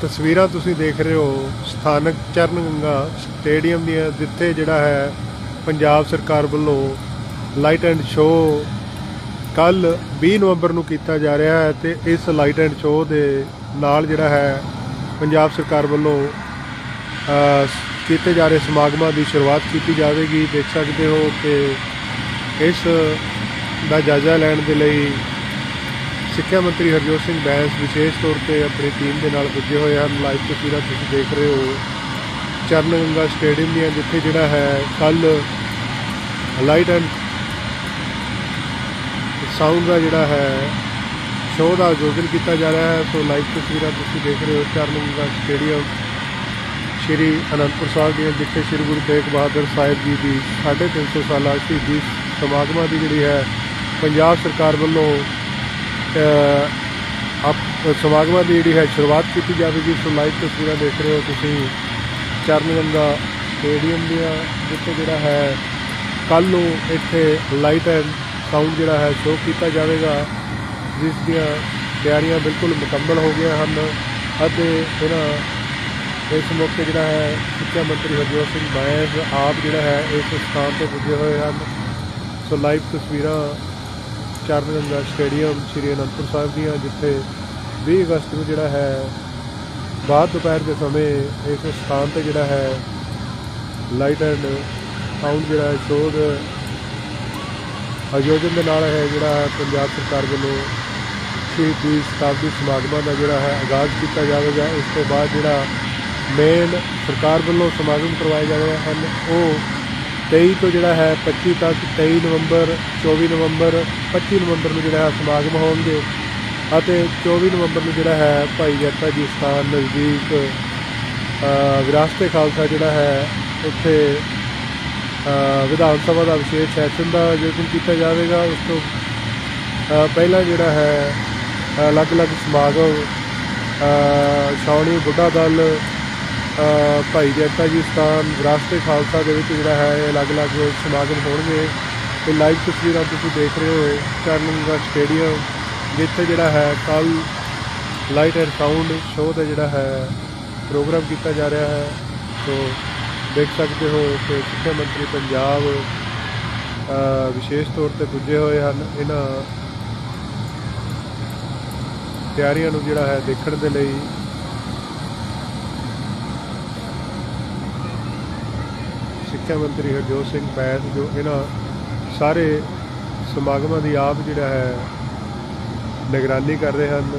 ਤਸਵੀਰਾਂ ਤੁਸੀਂ ਦੇਖ ਰਹੇ ਹੋ, ਸਥਾਨਕ ਚਰਨ ਗੰਗਾ ਸਟੇਡੀਅਮ ਦੀਆਂ, ਜਿੱਥੇ ਜਿਹੜਾ ਹੈ ਪੰਜਾਬ ਸਰਕਾਰ ਵੱਲੋਂ ਲਾਈਟ ਐਂਡ ਸ਼ੋ ਕੱਲ 20 ਨਵੰਬਰ ਨੂੰ ਕੀਤਾ ਜਾ ਰਿਹਾ ਹੈ ਤੇ ਇਸ ਲਾਈਟ ਐਂਡ ਸ਼ੋ ਦੇ ਨਾਲ ਜਿਹੜਾ ਹੈ ਪੰਜਾਬ ਸਰਕਾਰ ਵੱਲੋਂ ਕੀਤੇ ਜਾ ਰਹੇ ਸਮਾਗਮਾਂ ਦੀ ਸ਼ੁਰੂਆਤ ਕੀਤੀ ਜਾਵੇਗੀ। ਦੇਖ ਸਕਦੇ ਹੋ ਕਿ ਇਸ ਦਾ ਜਾਇਜ਼ਾ ਲੈਣ ਦੇ ਲਈ ਸਿੱਖਿਆ ਮੰਤਰੀ ਹਰਜੋਤ ਸਿੰਘ ਬੈਂਸ ਵਿਸ਼ੇਸ਼ ਤੌਰ ਤੇ ਆਪਣੀ ਟੀਮ ਦੇ ਨਾਲ ਪੁੱਜੇ ਹੋਏ ਹਨ। ਲਾਈਵ ਤਸਵੀਰਾਂ ਤੁਸੀਂ ਦੇਖ ਰਹੇ ਹੋ। ਚਰਨ ਗੰਗਾ ਸਟੇਡੀਅਮ ਦੀਆਂ, ਜਿੱਥੇ ਜਿਹੜਾ ਹੈ ਕੱਲ ਲਾਈਟ ਐਂਡ ਸਾਊਂਡ ਦਾ ਜਿਹੜਾ ਹੈ ਸ਼ੋਅ ਦਾ ਆਯੋਜਨ ਕੀਤਾ ਜਾ ਰਿਹਾ ਹੈ। ਸੋ ਲਾਈਵ ਤਸਵੀਰਾਂ ਤੁਸੀਂ ਦੇਖ ਰਹੇ ਹੋ ਚਰਨ ਗੰਗਾ ਸਟੇਡੀਅਮ, ਸ਼੍ਰੀ ਅਨੰਦਪੁਰ ਸਾਹਿਬ ਦੀਆਂ, ਜਿੱਥੇ ਸ਼੍ਰੀ ਗੁਰੂ ਤੇਗ ਬਹਾਦਰ ਸਾਹਿਬ ਜੀ ਦੀ 350 ਸਾਲਾ ਸ਼ਹੀਦੀ ਸਮਾਗਮਾਂ ਦੀ ਜਿਹੜੀ ਹੈ ਪੰਜਾਬ ਸਰਕਾਰ ਵੱਲੋਂ ਆਪ ਸਮਾਗਮਾਂ ਦੀ ਜਿਹੜੀ ਹੈ ਸ਼ੁਰੂਆਤ ਕੀਤੀ ਜਾਵੇਗੀ ਸੋ ਲਾਈਵ ਤਸਵੀਰਾਂ ਦੇਖ ਰਹੇ ਹੋ ਤੁਸੀਂ। ਚਰਨ ਗੰਗਾ ਸਟੇਡੀਅਮ ਦੀਆਂ, ਜਿੱਥੇ ਜਿਹੜਾ ਹੈ ਕੱਲ ਨੂੰ ਇੱਥੇ ਲਾਈਟ ਐਂਡ ਸਾਊਂਡ ਜਿਹੜਾ ਹੈ ਸ਼ੋਅ ਕੀਤਾ ਜਾਵੇਗਾ, ਜਿਸ ਦੀਆਂ ਤਿਆਰੀਆਂ ਬਿਲਕੁਲ ਮੁਕੰਮਲ ਹੋ ਗਈਆਂ ਹਨ ਅਤੇ ਇਹਨਾਂ, ਇਸ ਮੌਕੇ ਜਿਹੜਾ ਹੈ ਸਿੱਖਿਆ ਮੰਤਰੀ ਹਰਜੋਤ ਸਿੰਘ ਬਾਇਸ ਆਪ ਜਿਹੜਾ ਹੈ ਇਸ ਸਥਾਨ ਤੇ ਪੁੱਜੇ ਹੋਏ ਹਨ। ਸੋ ਲਾਈਵ ਤਸਵੀਰਾਂ ਚਰਨ ਗੰਗਾ ਸਟੇਡੀਅਮ ਸ਼੍ਰੀ ਅਨੰਦਪੁਰ ਸਾਹਿਬ ਦੀਆਂ, ਜਿੱਥੇ 20 ਅਗਸਤ ਨੂੰ ਜਿਹੜਾ ਹੈ, ਬਾਅਦ ਦੁਪਹਿਰ ਦੇ ਸਮੇਂ ਇਸ ਸਥਾਨ ਤੇ ਜਿਹੜਾ ਹੈ ਲਾਈਟ ਐਂਡ ਸਾਊਂਡ ਜਿਹੜਾ ਹੈ, ਸ਼ੋਅ ਆਯੋਜਨ ਦੇ ਨਾਲ ਹੈ ਜਿਹੜਾ ਪੰਜਾਬ ਸਰਕਾਰ ਵੱਲੋਂ ਸ਼ਹੀਦੀ ਸ਼ਤਾਬਦੀ ਸਮਾਗਮਾਂ ਦਾ ਜਿਹੜਾ ਹੈ ਆਗਾਜ਼ ਕੀਤਾ ਜਾਵੇਗਾ। ਇਸ ਤੋਂ ਬਾਅਦ ਜਿਹੜਾ ਮੇਨ ਸਰਕਾਰ ਵੱਲੋਂ ਸਮਾਗਮ ਕਰਵਾਏ ਜਾ ਰਹੇ ਹਨ, ਉਹ 23 ਤੋਂ ਜਿਹੜਾ ਹੈ 25 ਤੱਕ 23 ਨਵੰਬਰ 24 ਨਵੰਬਰ 25 ਨਵੰਬਰ ਨੂੰ ਜਿਹੜਾ ਹੈ ਸਮਾਗਮ ਹੋਣਗੇ ਅਤੇ 24 ਨਵੰਬਰ ਨੂੰ ਜਿਹੜਾ ਹੈ ਭਾਈ ਜੱਟਾ ਜੀ ਸਥਾਨ ਨਜ਼ਦੀਕ ਅ, ਵਿਰਾਸਤ ਖਾਲਸਾ ਜਿਹੜਾ ਹੈ ਉੱਥੇ ਵਿਧਾਨ ਸਭਾ ਦਾ ਵਿਸ਼ੇਸ਼ ਸੈਸ਼ਨ ਦਾ ਆਯੋਜਨ ਕੀਤਾ ਜਾਵੇਗਾ। ਉਸ ਤੋਂ ਪਹਿਲਾਂ ਜਿਹੜਾ ਹੈ ਅਲੱਗ-ਅਲੱਗ ਸਮਾਗਮ ਅ, ਬੁੱਢਾ ਦਲ ਭਾਈ ਜੈਤਾ ਜੀ ਸਥਾਨ ਵਿਰਾਸਤ-ਏ ਖਾਲਸਾ ਦੇ ਵਿੱਚ ਜਿਹੜਾ ਹੈ, ਇਹ ਅਲੱਗ-ਅਲੱਗ ਸਮਾਗਮ ਹੋਣਗੇ। ਤੇ ਲਾਈਵ ਤਸਵੀਰਾਂ ਤੁਸੀਂ ਦੇਖ ਰਹੇ ਹੋ ਚਰਨਗੰਗਾ ਸਟੇਡੀਅਮ ਜਿੱਥੇ ਜਿਹੜਾ ਹੈ ਕੱਲ ਲਾਈਟ ਐਂਡ ਸਾਊਂਡ ਸ਼ੋਅ ਦਾ ਜਿਹੜਾ ਹੈ ਪ੍ਰੋਗਰਾਮ ਕੀਤਾ ਜਾ ਰਿਹਾ ਹੈ। ਸੋ ਦੇਖ ਸਕਦੇ ਹੋ ਕਿ ਸਿੱਖਿਆ ਮੰਤਰੀ ਪੰਜਾਬ ਵਿਸ਼ੇਸ਼ ਤੌਰ ਤੇ ਪੁੱਜੇ ਹੋਏ ਹਨ। ਇਹਨਾਂ ਤਿਆਰੀਆਂ ਨੂੰ ਜਿਹੜਾ ਹੈ, ਦੇਖਣ ਦੇ ਲਈ ਸਿੱਖਿਆ ਮੰਤਰੀ ਹਰਜੋਤ ਸਿੰਘ ਬੈਂਸ ਜੋ ਇਹਨਾਂ ਸਾਰੇ ਸਮਾਗਮਾਂ ਦੀ ਆਪ ਜਿਹੜਾ ਹੈ ਨਿਗਰਾਨੀ ਕਰ ਰਹੇ ਹਨ